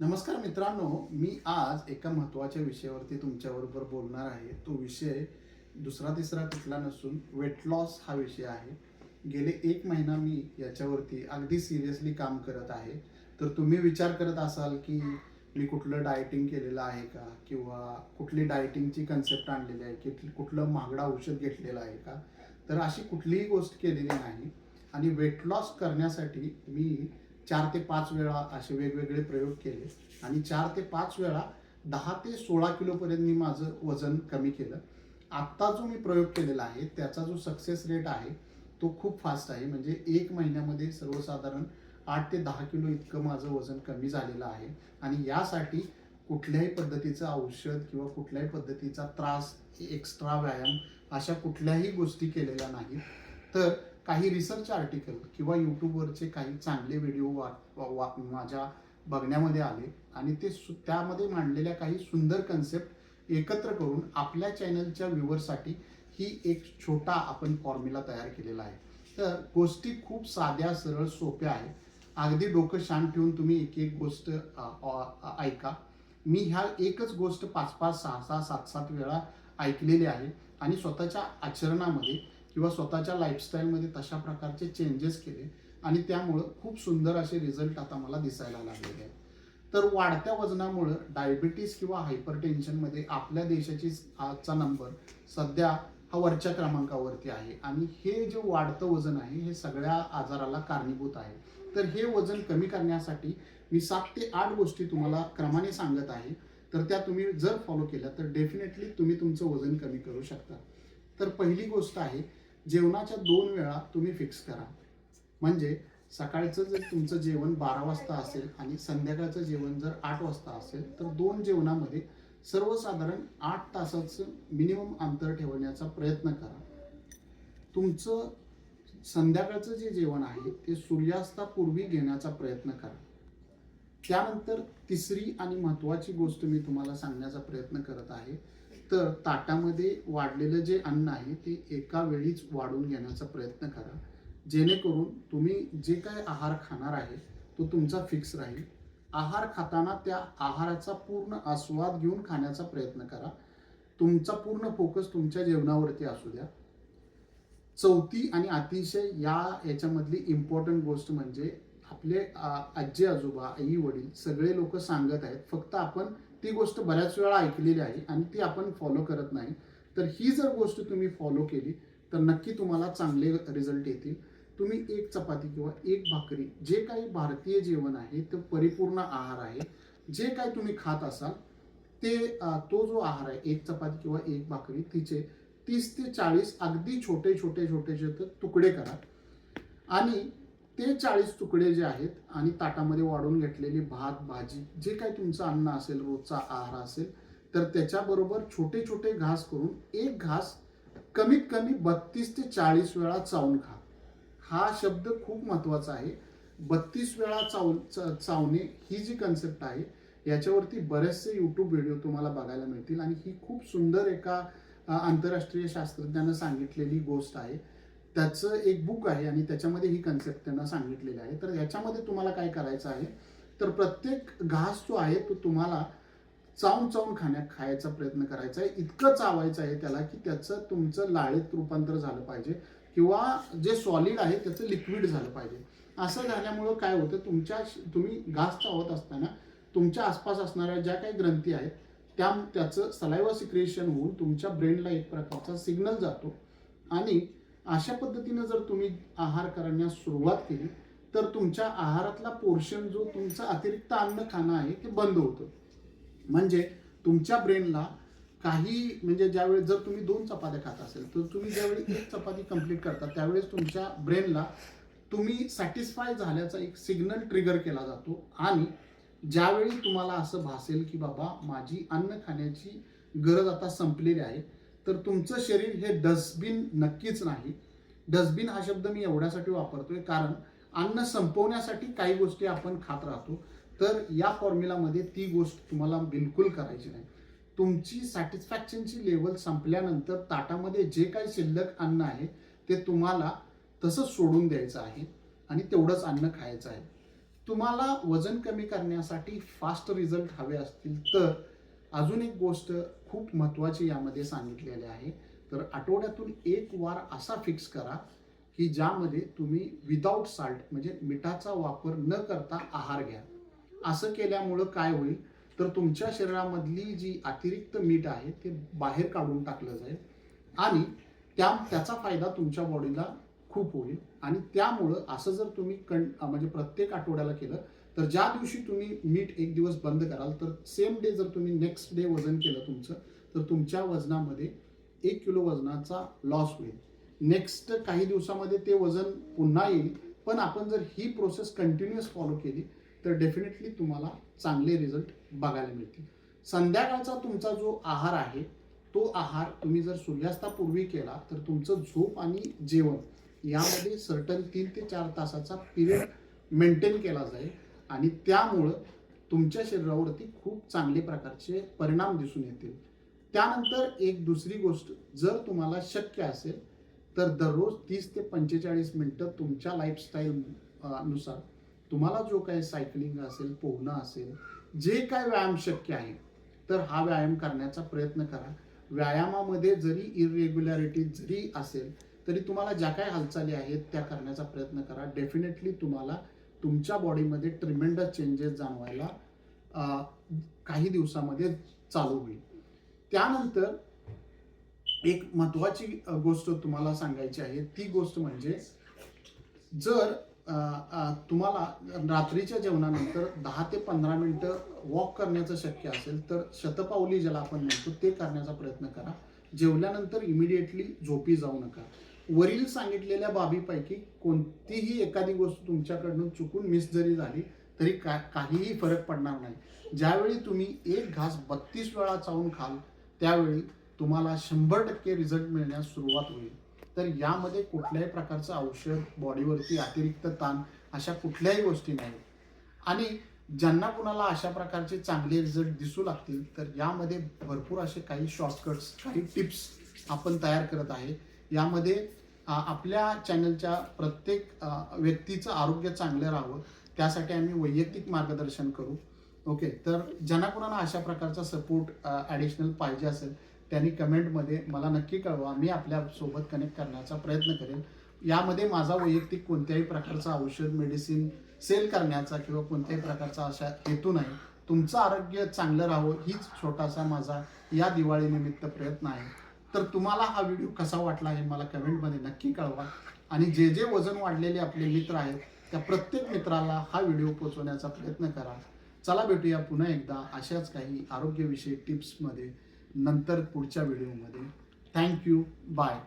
नमस्कार मित्रांनो मी आज एका महत्त्वाच्या विषयावरती तुमच्याबरोबर बोलणार आहे. तो विषय दुसरा तिसरा कुठला नसून वेट लॉस हा विषय आहे. गेले एक महिना मी याच्यावरती अगदी सिरियसली काम करत आहे. तर तुम्ही विचार करत असाल की मी कुठलं डायटिंग केलेलं आहे का? किंवा कुठली डायटिंगची कन्सेप्ट आणलेली आहे? की कुठलं महागडा औषध घेतलेलं आहे का? तर अशी कुठलीही गोष्ट केलेली नाही. आणि वेट लॉस करण्यासाठी मी चार ते पाच वेळा असे वेगवेगळे प्रयोग केले. आणि चार ते पाच वेळा दहा ते सोळा किलोपर्यंत मी माझं वजन कमी केलं. आत्ता जो मी प्रयोग केलेला आहे त्याचा जो सक्सेस रेट आहे तो खूप फास्ट आहे. म्हणजे एक महिन्यामध्ये सर्वसाधारण आठ ते दहा किलो इतकं माझं वजन कमी झालेलं आहे. आणि यासाठी कुठल्याही पद्धतीचं औषध किंवा कुठल्याही पद्धतीचा त्रास एक्स्ट्रा व्यायाम अशा कुठल्याही गोष्टी केलेल्या नाहीत. तर काही रिसर्च आर्टिकल किंवा यूट्यूबवरचे काही चांगले व्हिडिओ वा, वा माझ्या बघण्यामध्ये आले. आणि ते सु त्यामध्ये मांडलेल्या काही सुंदर कन्सेप्ट एकत्र करून आपल्या चॅनलच्या व्ह्युअरसाठी ही एक छोटा आपण फॉर्म्युला तयार केलेला आहे. तर गोष्टी खूप साध्या सरळ सोप्या आहेत. अगदी डोकं शांत ठेवून तुम्ही एक एक गोष्ट ऐका. मी ह्या एकच गोष्ट पाच पाच सहा सहा सात सात वेळा ऐकलेली आहे. आणि स्वतःच्या आचरणामध्ये किंवा स्वतःच्या लाईफस्टाईलमध्ये तशा प्रकारचे चेंजेस केले आणि त्यामुळं खूप सुंदर असे रिझल्ट आता मला दिसायला लागलेले आहेत. तर वाढत्या वजनामुळं डायबिटीस किंवा हायपर टेन्शनमध्ये आपल्या देशाची आजचा नंबर सध्या हा वरच्या क्रमांकावरती आहे. आणि हे जे वाढतं वजन आहे हे सगळ्या आजाराला कारणीभूत आहे. तर हे वजन कमी करण्यासाठी मी सात ते आठ गोष्टी तुम्हाला क्रमाने सांगत आहे. तर त्या तुम्ही जर फॉलो केल्या तर डेफिनेटली तुम्ही तुमचं वजन कमी करू शकता. तर पहिली गोष्ट आहे जेवणाच्या दोन वेळा तुम्ही फिक्स करा. म्हणजे सकाळचं जर तुमचं जेवण बारा वाजता असेल आणि संध्याकाळचं जेवण जर आठ वाजता असेल तर दोन जेवणामध्ये सर्वसाधारण आठ तासाचं मिनिमम अंतर ठेवण्याचा प्रयत्न करा. तुमचं संध्याकाळचं जे जेवण आहे ते सूर्यास्तापूर्वी घेण्याचा प्रयत्न करा. त्यानंतर तिसरी आणि महत्त्वाची गोष्ट मी तुम्हाला सांगण्याचा प्रयत्न करत आहे तर ताटामध्ये वाढलेलं जे अन्न आहे ते एका वेळीच वाढून घेण्याचा प्रयत्न करा. जेणेकरून तुम्ही जे काय आहार खाणार आहे तो तुमचा फिक्स राहील. आहार खाताना त्या आहाराचा पूर्ण आस्वाद घेऊन खाण्याचा प्रयत्न करा. तुमचा पूर्ण फोकस तुमच्या जेवणावरती असू द्या. चौथी आणि अतिशय या याच्यामधली इम्पॉर्टंट गोष्ट म्हणजे आपले आजी आजोबा आई वडील सगळे लोक सांगत आहेत फक्त आपण ती गोष्ट बऱ्याच वेळा ऐकलेली आहे आणि ती आपण फॉलो करत नाही. तर ही जर गोष्ट तुम्ही फॉलो केली तर नक्की तुम्हाला चांगले रिझल्ट येतील. तुम्ही एक चपाती किंवा एक भाकरी जे काही भारतीय जेवण आहे ते परिपूर्ण आहार आहे. जे काही तुम्ही खात असाल ते तो जो आहार आहे एक चपाती किंवा एक भाकरी तिचे तीस ते चाळीस अगदी छोटे छोटे छोटे छोटे तुकडे करा. आणि ते चाळीस तुकडे जे आहेत आणि ताटामध्ये वाढून घेतलेली भात भाजी जे काय तुमचं अन्न असेल रोजचा आहार असेल तर त्याच्याबरोबर छोटे छोटे घास करून एक घास कमीत कमी बत्तीस ते चाळीस वेळा चावून खा हा शब्द खूप महत्त्वाचा आहे. बत्तीस वेळा चाव च- चावणे ही जी कन्सेप्ट आहे याच्यावरती बरेचसे यूट्यूब व्हिडिओ तुम्हाला बघायला मिळतील आणि ही खूप सुंदर एका आंतरराष्ट्रीय शास्त्रज्ञानं सांगितलेली गोष्ट आहे. त्याचं एक बुक आहे आणि त्याच्यामध्ये ही कन्सेप्ट त्यांना सांगितलेली आहे. तर याच्यामध्ये तुम्हाला काय करायचं आहे? तर प्रत्येक घास जो आहे तो तुम्हाला चावून चावून खाण्या खायचा प्रयत्न करायचा आहे. इतकं चावायचं आहे त्याला की त्याचं तुमचं लाळेत रूपांतर झालं पाहिजे किंवा जे सॉलिड आहे त्याचं लिक्विड झालं पाहिजे. असं झाल्यामुळं काय होतं? तुमच्या तुम्ही घास चावत असताना तुमच्या आसपास असणाऱ्या ज्या काही ग्रंथी आहेत त्या त्याचं सलायवा सिक्रेशन होऊन तुमच्या ब्रेनला एक प्रकारचा सिग्नल जातो. आणि अशा पद्धतीनं जर तुम्ही आहार करण्यास सुरुवात केली तर तुमच्या आहारातला पोर्शन जो तुमचा अतिरिक्त अन्न खाणं आहे ते बंद होतं. म्हणजे तुमच्या ब्रेनला काही म्हणजे ज्यावेळेस जर तुम्ही दोन चपात्या खात असेल तर तुम्ही ज्यावेळी एक चपाती कंप्लीट करता त्यावेळेस तुमच्या ब्रेनला तुम्ही सॅटिस्फाय झाल्याचा एक सिग्नल ट्रिगर केला जातो. आणि ज्यावेळी तुम्हाला असं भासेल की बाबा माझी अन्न खाण्याची गरज आता संपलेली आहे तर तुमचं शरीर हे डस्टबिन नक्कीच नाही. डस्टबिन हा शब्द मी एवढ्यासाठी वापरतोय कारण अन्न संपवण्यासाठी काही गोष्टी आपण खात राहतो. तर या फॉर्म्युलामध्ये ती गोष्ट तुम्हाला बिलकुल करायची नाही. तुमची सॅटिस्फॅक्शनची लेवल संपल्यानंतर ताटामध्ये जे काही शिल्लक अन्न आहे ते तुम्हाला तसंच सोडून द्यायचं आहे आणि तेवढंच अन्न खायचं आहे. तुम्हाला वजन कमी करण्यासाठी फास्ट रिझल्ट हवे असतील तर अजून एक गोष्ट खूप महत्त्वाचे यामध्ये सांगितलेले आहे. तर आठवड्यातून एक वार असा फिक्स करा की ज्यामध्ये तुम्ही विदाऊट साल्ट म्हणजे मिठाचा वापर न करता आहार घ्या. असं केल्यामुळं काय होईल? तर तुमच्या शरीरामधली जी अतिरिक्त मीठ आहे ते बाहेर काढून टाकलं जाईल. आणि त्या त्याचा फायदा तुमच्या बॉडीला खूप होईल. आणि त्यामुळं असं जर तुम्ही कण म्हणजे प्रत्येक आठवड्याला केलं तर ज्या दिवशी तुम्ही मीठ एक दिवस बंद कराल तर सेम डे जर तुम्ही नेक्स्ट डे वजन केलं तुमचं तर तुमच्या वजनामध्ये एक किलो वजनाचा लॉस होईल. नेक्स्ट काही दिवसामध्ये ते वजन पुन्हा येईल पण आपण जर ही प्रोसेस कंटिन्युअस फॉलो केली तर डेफिनेटली तुम्हाला चांगले रिझल्ट बघायला मिळतील. संध्याकाळचा तुमचा जो आहार आहे तो आहार तुम्ही जर सूर्यास्तापूर्वी केला तर तुमचं झोप आणि जेवण यामध्ये सर्टन तीन ते चार तासाचा पिरियड मेंटेन केला जाईल. आणि त्यामुळं तुमच्या शरीरावरती खूप चांगले प्रकारचे परिणाम दिसून येतील. त्यानंतर एक दुसरी गोष्ट जर तुम्हाला शक्य असेल तर दररोज तीस ते पंचेचाळीस मिनटं तुमच्या लाईफस्टाईल नुसार तुम्हाला जो काही सायकलिंग असेल पोहणं असेल जे काय व्यायाम शक्य आहे तर हा व्यायाम करण्याचा प्रयत्न करा. व्यायामामध्ये जरी इरेग्युलॅरिटी जरी असेल तरी तुम्हाला ज्या काही हालचाली आहेत त्या करण्याचा प्रयत्न करा. डेफिनेटली तुम्हाला तुमच्या बॉडीमध्ये ट्रिमेंडस चेंजेस जाणवायला काही दिवसामध्ये चालू होईल. त्यानंतर एक महत्वाची गोष्ट तुम्हाला सांगायची आहे ती गोष्ट म्हणजे जर तुम्हाला रात्रीच्या जेवणानंतर दहा ते पंधरा मिनटं वॉक करण्याचं शक्य असेल तर शतपावली ज्याला आपण म्हणतो ते करण्याचा प्रयत्न करा. जेवल्यानंतर इमिडिएटली झोपी जाऊ नका. वरील सांगितलेल्या बाबीपैकी कोणतीही एखादी गोष्ट तुमच्याकडनं चुकून मिस जरी झाली तरी का काहीही फरक पडणार नाही. ज्यावेळी तुम्ही एक घास बत्तीस वेळा चावून खाल त्यावेळी तुम्हाला शंभर टक्के रिझल्ट मिळण्यास सुरुवात होईल. तर यामध्ये कुठल्याही प्रकारचं औषध बॉडीवरती अतिरिक्त ताण अशा कुठल्याही गोष्टी नाही. आणि ज्यांना कुणाला अशा प्रकारचे चांगले रिझल्ट दिसू लागतील तर यामध्ये भरपूर असे काही शॉर्टकट्स काही टिप्स आपण तयार करत आहे. यामध्ये आपल्या चॅनलच्या प्रत्येक व्यक्तीचं आरोग्य चांगलं राहावं त्यासाठी आम्ही वैयक्तिक मार्गदर्शन करू. ओके? तर ज्यांना कोणाला अशा प्रकारचा सपोर्ट ॲडिशनल पाहिजे असेल त्यांनी कमेंटमध्ये मला नक्की कळवा. मी आपल्यासोबत कनेक्ट करण्याचा प्रयत्न करेन. यामध्ये माझा वैयक्तिक कोणत्याही प्रकारचा औषध मेडिसिन सेल करण्याचा किंवा कोणत्याही प्रकारचा अशा हेतू नाही. तुमचं आरोग्य चांगलं राहावं हीच छोटासा माझा या दिवाळीनिमित्त प्रयत्न आहे. तर तुम्हाला हा व्हिडिओ कसा वाटला हे मला कमेंटमध्ये नक्की कळवा. आणि जे जे वजन वाढलेले आपले मित्र आहेत त्या प्रत्येक मित्राला हा व्हिडिओ पोचवण्याचा प्रयत्न करा. चला भेटूया पुन्हा एकदा अशाच काही आरोग्यविषयी टिप्समध्ये नंतर पुढच्या व्हिडिओमध्ये थँक्यू बाय